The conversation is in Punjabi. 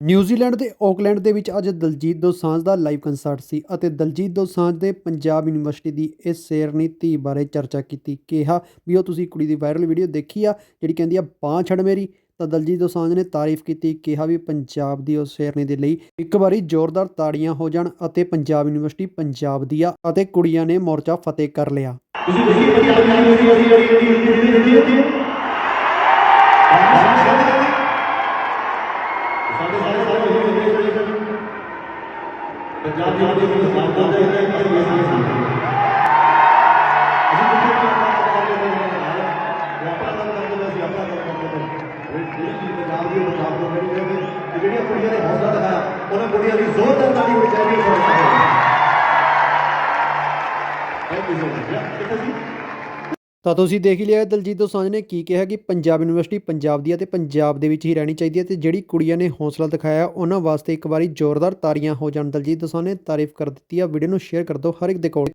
ਨਿਊਜ਼ੀਲੈਂਡ ਦੇ ਆਕਲੈਂਡ ਦੇ ਵਿੱਚ ਅੱਜ ਦਲਜੀਤ ਦੋਸਾਂਝ ਦਾ ਲਾਈਵ ਕੰਸਰਟ ਸੀ ਅਤੇ ਦਲਜੀਤ ਦੋਸਾਂਝ ਨੇ ਪੰਜਾਬ ਯੂਨੀਵਰਸਿਟੀ ਦੀ ਇਸ ਸ਼ੇਰਨੀ ਧੀ ਬਾਰੇ ਚਰਚਾ ਕੀਤੀ ਕਿਹਾ ਵੀ ਉਹ ਤੁਸੀਂ ਕੁੜੀ ਦੀ ਵਾਇਰਲ ਵੀਡੀਓ ਦੇਖੀ ਆ ਜਿਹੜੀ ਕਹਿੰਦੀ ਆ ਬਾਂਹ ਛੱਡ ਮੇਰੀ ਤਾਂ ਦਲਜੀਤ ਦੋਸਾਂਝ ਨੇ ਤਾਰੀਫ ਕੀਤੀ ਕਿਹਾ ਵੀ ਪੰਜਾਬ ਦੀ ਉਸ ਸ਼ੇਰਨੀ ਦੇ ਲਈ ਇੱਕ ਵਾਰੀ ਜ਼ੋਰਦਾਰ ਤਾੜੀਆਂ ਹੋ ਜਾਣ ਅਤੇ ਪੰਜਾਬ ਯੂਨੀਵਰਸਿਟੀ ਪੰਜਾਬ ਦੀ ਆ ਅਤੇ ਕੁੜੀਆਂ ਨੇ ਮੋਰਚਾ ਫਤਿਹ ਕਰ ਲਿਆ ਤੁਸੀਂ ਦੇਖੀ ਸਾਡੇ ਸਾਰੇ ਸਾਰੇ ਜਿਹੜੇ ਹੁੰਦੇ ਪੰਜਾਬ ਦੀ ਯੂਨੀਵਰਸਿਟੀ ਦਾ ਨਾਮ ਦਾ ਹੈ ਇਹ ਸਾਰੇ ਸਾਹਮਣੇ ਅਸੀਂ ਕਿੱਥੇ ਵੀ ਕਰਦੇ ਹਾਂ ਆਪਣਾ ਕਰਦੇ ਹਾਂ ਅਸੀਂ ਆਪਣਾ ਕਰਦੇ ਹਾਂ ਜਿਹੜੀ ਪੰਜਾਬ ਦੀ ਪੰਜਾਬ ਤੋਂ ਜਿਹੜੀ ਹੈ ਜਿਹੜੀਆਂ ਕੁੜੀਆਂ ਨੇ ਹੌਸਲਾ ਦਿਖਾਇਆ, ਉਹਨਾਂ ਕੁੜੀਆਂ ਦੀ ਜ਼ੋਰਦਾਰ ਤਾੜੀ ਹੋਣੀ ਚਾਹੀਦੀ ਹੈ ਥੈਂਕ ਯੂ ਸੋ ਮਚ ਕਿੱਥੇ ਸੀ? ਤਾਂ ਤੁਸੀਂ ਦੇਖ ਹੀ ਲਿਆ, ਦਲਜੀਤ ਦੋਸਾਂਝ ਨੇ ਕੀ ਕਿਹਾ ਕਿ ਪੰਜਾਬ ਯੂਨੀਵਰਸਿਟੀ ਪੰਜਾਬ ਦੀ ਹੈ ਤੇ ਪੰਜਾਬ ਦੇ ਵਿੱਚ ਹੀ ਰਹਿਣੀ ਚਾਹੀਦੀ ਹੈ ਤੇ ਜਿਹੜੀ ਕੁੜੀਆਂ ਨੇ ਹੌਸਲਾ ਦਿਖਾਇਆ, ਉਹਨਾਂ ਵਾਸਤੇ ਇੱਕ ਵਾਰੀ ਜ਼ੋਰਦਾਰ ਤਾਰੀਆਂ ਹੋ ਜਾਣ। ਦਲਜੀਤ ਦੋਸਾਂਝ ਨੇ ਤਾਰੀਫ ਕਰ ਦਿੱਤੀ ਆ, ਵੀਡੀਓ ਨੂੰ ਸ਼ੇਅਰ ਕਰ ਦਿਓ ਹਰ ਇੱਕ ਦੇ ਕੋਲ